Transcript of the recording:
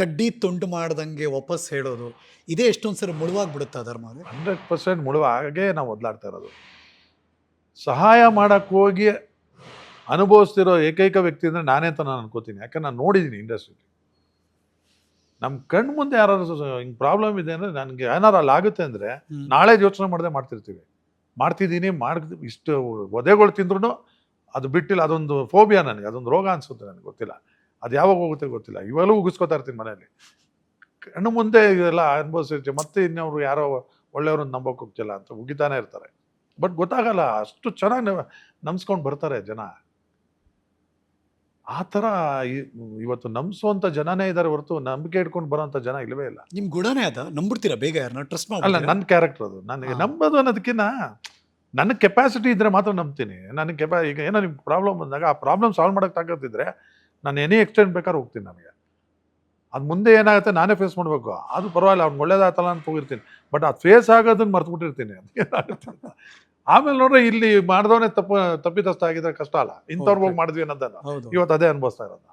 ಕಡ್ಡಿ ತುಂಡು ಮಾಡ್ದಂಗೆ ವಾಪಸ್ ಹೇಳೋದು ಇದೇ ಎಷ್ಟೊಂದು ಸರಿ ಮುಳುವಾಗ್ಬಿಡುತ್ತಾ ಧರ್ಮ ಹಂಡ್ರೆಡ್ ಪರ್ಸೆಂಟ್ ಮುಳುವ ಹಾಗೆ ನಾವು ಒದ್ಲಾಡ್ತಾ ಇರೋದು. ಸಹಾಯ ಮಾಡಕ್ಕೆ ಹೋಗಿ ಅನುಭವಿಸ್ತಿರೋ ಏಕೈಕ ವ್ಯಕ್ತಿ ಅಂದರೆ ನಾನೇ ಅಂತ ನಾನು ಅನ್ಕೋತೀನಿ. ಯಾಕಂದ್ರೆ ನಾನು ನೋಡಿದ್ದೀನಿ ಇಂಡಸ್ಟ್ರಿ ನಮ್ಮ ಕಣ್ಣು ಮುಂದೆ ಯಾರು ಹಿಂಗೆ ಪ್ರಾಬ್ಲಮ್ ಇದೆ ಅಂದರೆ ನನಗೆ ಏನಾರು ಅಲ್ಲಿ ಆಗುತ್ತೆ ಅಂದರೆ ನಾಳೆ ಯೋಚನೆ ಮಾಡದೆ ಮಾಡ್ತಿರ್ತೀವಿ. ಮಾಡ್ತಿದ್ದೀನಿ ಮಾಡ್ ಇಷ್ಟು ಒದೆಗಳು ತಿಂದ್ರೂ ಅದು ಬಿಟ್ಟಿಲ್ಲ ಅದೊಂದು ಫೋಬಿಯಾ ನನಗೆ ಅದೊಂದು ರೋಗ ಅನ್ಸುತ್ತೆ ನನಗೆ ಗೊತ್ತಿಲ್ಲ. ಅದು ಯಾವಾಗ ಹೋಗುತ್ತೆ ಗೊತ್ತಿಲ್ಲ. ಇವಾಗಲೂ ಉಗಿಸ್ಕೊತಾ ಇರ್ತೀನಿ ಮನೆಯಲ್ಲಿ. ಕಣ್ಣು ಮುಂದೆ ಇದೆಲ್ಲ ಅನುಭವಿಸಿರ್ತೀವಿ ಮತ್ತೆ ಇನ್ನವರು ಯಾರೋ ಒಳ್ಳೆಯವ್ರನ್ನ ನಂಬಕ್ಕೆ ಹೋಗ್ತಿಲ್ಲ ಅಂತ ಉಗಿತಾನೆ ಇರ್ತಾರೆ. ಬಟ್ ಗೊತ್ತಾಗಲ್ಲ ಅಷ್ಟು ಚೆನ್ನಾಗಿ ನಂಬ್ಸ್ಕೊಂಡು ಬರ್ತಾರೆ ಜನ. ಆ ಥರ ಇವತ್ತು ನಂಬಿಸುವಂಥ ಜನನೇ ಇದ್ದಾರೆ ಹೊರತು ನಂಬಿಕೆ ಇಟ್ಕೊಂಡು ಬರೋಂಥ ಜನ ಇಲ್ಲವೇ ಇಲ್ಲ. ನಿಮ್ಮ ಗುಣನೇ ಅದ? ನಂಬಿರ್ತೀರಾ ಬೇಗ ಯಾರನ್ನ ಟ್ರಸ್ಟ್ ಅಲ್ಲ ನನ್ನ ಕ್ಯಾರೆಕ್ಟರ್ ಅದು. ನನಗೆ. ನಂಬೋದು ಅನ್ನೋದಕ್ಕಿಂತ ನನ್ನ ಕೆಪಾಸಿಟಿ ಇದ್ದರೆ ಮಾತ್ರ ನಂಬ್ತೀನಿ. ನನಗೆ ಕೆಪಾ ಈಗ ಏನೋ ನಿಮ್ಗೆ ಪ್ರಾಬ್ಲಮ್ ಬಂದಾಗ ಆ ಪ್ರಾಬ್ಲಮ್ ಸಾಲ್ವ್ ಮಾಡೋಕ್ಕೆ ತಾಕತ್ತಿದ್ರೆ ನಾನು ಎನಿ ಎಕ್ಸ್ಟೆಂಡ್ ಬೇಕಾದ್ರೆ ಹೋಗ್ತೀನಿ ನನಗೆ ಅದು ಮುಂದೆ ಏನಾಗುತ್ತೆ ನಾನೇ ಫೇಸ್ ಮಾಡಬೇಕು. ಅದು ಪರವಾಗಿಲ್ಲ ಅವ್ನು ಒಳ್ಳೇದಾಯ್ತಲ್ಲ ಅಂತ ಹೋಗಿರ್ತೀನಿ. ಬಟ್ ಅದು ಫೇಸ್ ಆಗೋದನ್ನ ಮರ್ತು ಬಿಟ್ಟಿರ್ತೀನಿ. ಅಂತ. ಆಮೇಲೆ ನೋಡ್ರೆ ಇಲ್ಲಿ ಮಾಡಿದವನೇ ತಪ್ಪು ತಪ್ಪಿತಸ್ಥ ಆಗಿದ್ರೆ ಕಷ್ಟ ಅಲ್ಲ. ಇಂಥವ್ರಿಗೆ ಹೋಗಿ ಮಾಡಿದ್ವಿ ಅನ್ನೋದನ್ನು. ಇವತ್ತು ಅದೇ ಅನುಭವಿಸ್ತಾ ಇರೋದು.